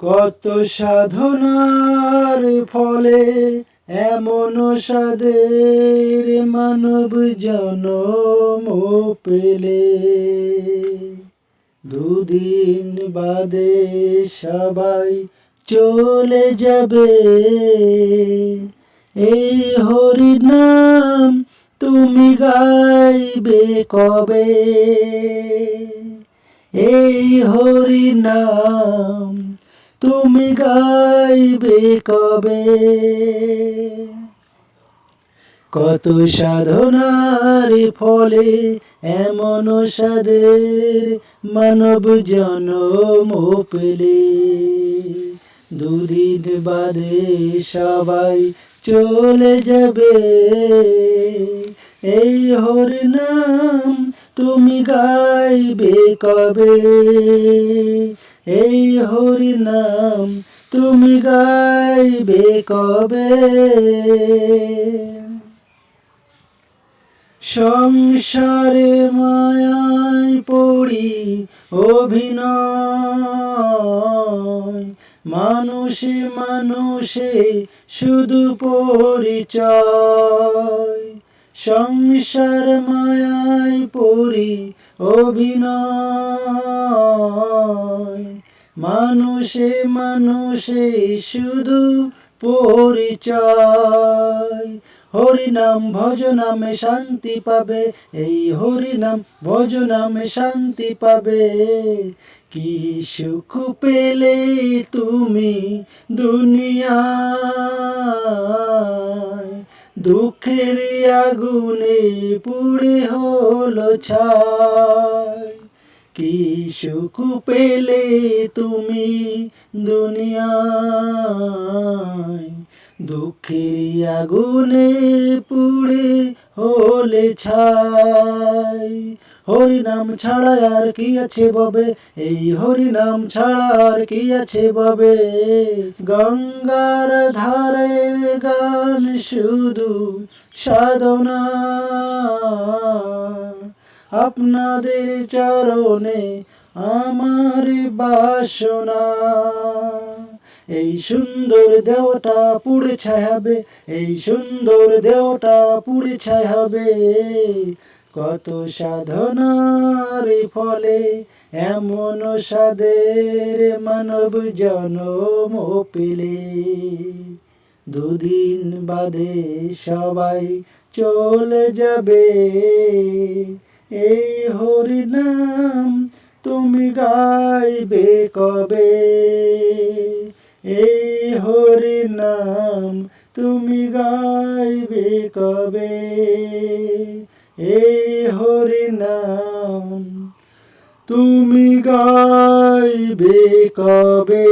কত সাধনার ফলে এমন সাদের মানব জনম পেলে। দুদিন বাদে সবাই চলে যাবে। এই হরি নাম তুমি গাইবে কবে? এই হরি নাম তুমি গাইবে কবে? কত সাধনার ফলে এমন সাদের মানব জনম পেলে। দুদিন বাদে সবাই চলে যাবে। এই হরি নাম তুমি গাইবে কবে? এই হরি নাম তুমি গাইবে কবে? সংসারে মায়ায় পড়ি অভিনয়। মানুষে মানুষে শুধু পরিচয়। সংসার মায়ায় পড়ি অভিনয়। মানুষে মানুষে শুধু পরিচয়। হরিনাম ভজনামে শান্তি পাবে, এই হরিনাম ভজনামে শান্তি পাবে। কি সুখ পেলে তুমি দুনিয়ায় দুঃখের আগুনে পুড়ে হলো ছায় কি সুখ পেলে তুমি দুনিয়ায়? দুঃখের আগুনে পুড়ে হলে ছাই হরিনাম ছাড়া আর কি আছে ববে? এই হরিনাম ছাড়া আর কি আছে ববে? গঙ্গার ধারের গান শুধু সাধনা। আপনাদের চরণে আমার বাসনা। এই সুন্দর দেহটা পুড়ে ছাই হবে, এই সুন্দর দেহটা পুড়ে ছাই হবে। কত সাধনার ফলে এমন সাদের মানব জনম পেলে। দুদিন বাদে সবাই চলে যাবে। এই হরি নাম তুমি গাইবে কবে? এই হরি নাম তুমি গাইবে কবে? এই হরি নাম। তুমি গাইবে কবে?